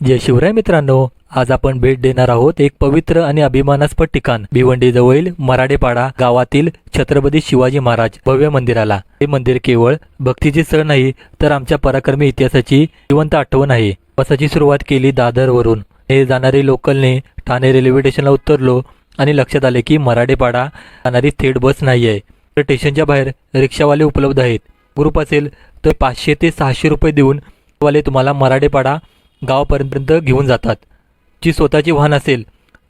जय शिवराय मित्रांनो आज आपण भेट देणार आहोत एक पवित्र आणि अभिमानास्पद ठिकाण. भिवंडी जवळील मराडेपाडा गावातील छत्रपती शिवाजी महाराज भव्य मंदिराला. हे मंदिर केवळ भक्तीचे सण नाही तर आमच्या पराक्रमी इतिहासाची जिवंत आठवण आहे. बसाची सुरुवात केली दादरवरून हे जाणारे लोकलने ठाणे रेल्वे स्टेशनला उतरलो आणि लक्षात आले की मराडेपाडा जाणारी थेट बस नाही आहे. तर स्टेशनच्या बाहेर रिक्षावाले उपलब्ध आहेत. ग्रुप असेल तर पाचशे ते सहाशे रुपये देऊन वाले तुम्हाला मराडेपाडा गावापर्यंत घेऊन जातात. जी स्वतःची वाहन असेल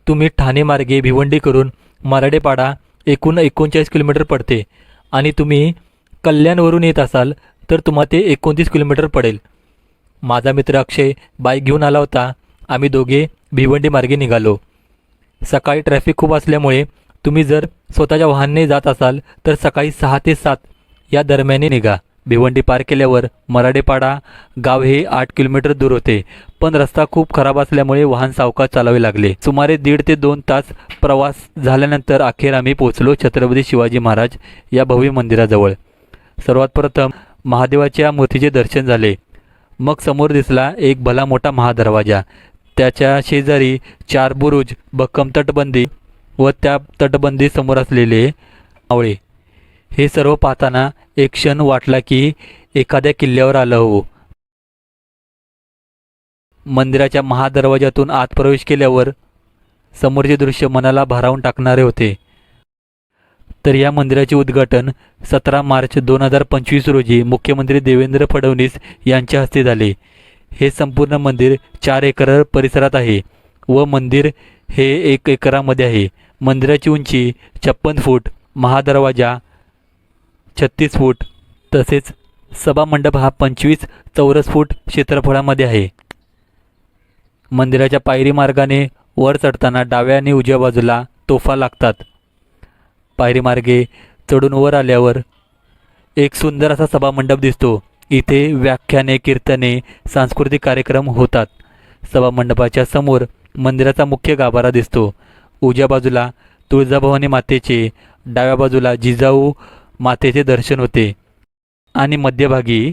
तुम्ही ठाणे मार्गे भिवंडी करून मराडेपाडा एकूण एकोणचाळीस किलोमीटर पडते आणि तुम्ही कल्याणवरून येत असाल तर तुम्हाला ते एकोणतीस किलोमीटर पडेल. माझा मित्र अक्षय बाईक घेऊन आला होता. आम्ही दोघे भिवंडी मार्गे निघालो. सकाळी ट्रॅफिक खूप असल्यामुळे तुम्ही जर स्वतःच्या वाहनाने जात असाल तर सकाळी सहा ते सात या दरम्याने निघा. भिवंडी पार केल्यावर मराडेपाडा गाव हे आठ किलोमीटर दूर होते. पण रस्ता खूप खराब असल्यामुळे वाहन सावकाश चालावे लागले. सुमारे दीड ते दोन तास प्रवास झाल्यानंतर अखेर आम्ही पोहोचलो छत्रपती शिवाजी महाराज या भव्य मंदिराजवळ. सर्वात प्रथम महादेवाच्या मूर्तीचे दर्शन झाले. मग समोर दिसला एक भला मोठा महादरवाजा. त्याच्या शेजारी चार बुरुज भक्कम तटबंदी व त्या तटबंदी समोर असलेले आवळे. हे सर्व पाहताना एक क्षण वाटला की एखाद्या किल्ल्यावर आलं हो. मंदिराच्या महादरवाजातून आत प्रवेश केल्यावर समोरचे दृश्य मनाला भारावून टाकणारे होते. तर या मंदिराचे उद्घाटन सतरा मार्च दोन हजार पंचवीस रोजी मुख्यमंत्री देवेंद्र फडणवीस यांच्या हस्ते झाले. हे संपूर्ण मंदिर चार एकर परिसरात आहे व मंदिर हे एक एकरामध्ये आहे. मंदिराची उंची छप्पन फूट महादरवाजा छत्तीस फूट तसेच सभामंडप हा पंचवीस चौरस फूट क्षेत्रफळामध्ये आहे. मंदिराच्या पायरी मार्गाने वर चढताना डाव्या आणि उजव्या बाजूला तोफा लागतात. पायरी मार्गे चढून वर आल्यावर एक सुंदर असा सभामंडप दिसतो. इथे व्याख्याने कीर्तने सांस्कृतिक कार्यक्रम होतात. सभामंडपाच्या समोर मंदिराचा मुख्य गाभारा दिसतो. उजव्या बाजूला तुळजाभवानी मातेचे डाव्या बाजूला जिजाऊ मातेचे दर्शन होते. आणि मध्यभागी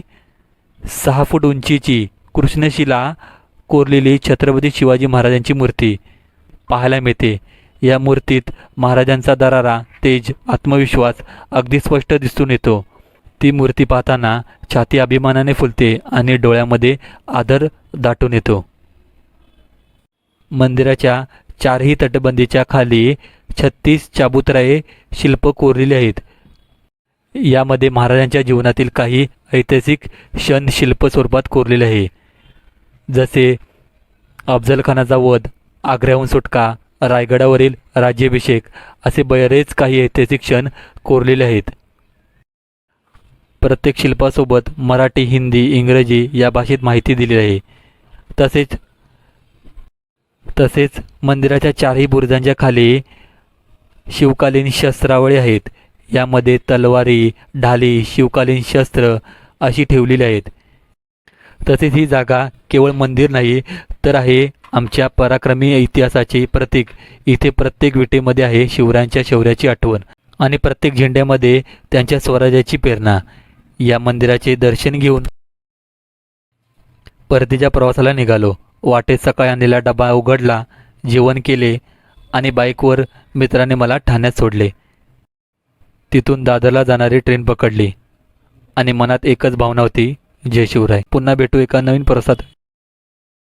सहा फूट उंचीची कृष्णशिला कोरलेली छत्रपती शिवाजी महाराजांची मूर्ती पाहायला मिळते. या मूर्तीत महाराजांचा दरारा तेज आत्मविश्वास अगदी स्पष्ट दिसून येतो. ती मूर्ती पाहताना छाती अभिमानाने फुलते आणि डोळ्यामध्ये आदर दाटून येतो. मंदिराच्या चारही तटबंदीच्या खाली छत्तीस चाबुतराये शिल्प कोरलेली आहेत. यामध्ये महाराजांच्या जीवनातील काही ऐतिहासिक क्षण शिल्प स्वरूपात कोरलेले आहे. जसे अफजलखानाचा वध आग्र्याहून सुटका रायगडावरील राज्याभिषेक असे बरेच काही ऐतिहासिक क्षण कोरलेले आहेत. प्रत्येक शिल्पासोबत मराठी हिंदी इंग्रजी या भाषेत माहिती दिली आहे. तसेच तसेच मंदिराच्या चारही बुरुजांच्या खाली शिवकालीन शस्त्रावळी आहेत. यामध्ये तलवारी ढाली शिवकालीन शस्त्र अशी ठेवलेली आहेत. तसेच ही जागा केवळ मंदिर नाही तर आहे आमच्या पराक्रमी इतिहासाचे प्रतीक. इथे प्रत्येक विटेमध्ये आहे शिवरायांच्या शौर्याची आठवण आणि प्रत्येक झेंड्यामध्ये त्यांच्या स्वराज्याची प्रेरणा. या मंदिराचे दर्शन घेऊन परतीच्या प्रवासाला निघालो. वाटेत सकाळी आणलेला डबा उघडला जेवण केले आणि बाईकवर मित्राने मला ठाण्यात सोडले. तिथून दादरला जाणारी ट्रेन पकडली. आणि मनात एकच भावना होती जय शिवराय. पुन्हा भेटू एका नवीन प्रसाद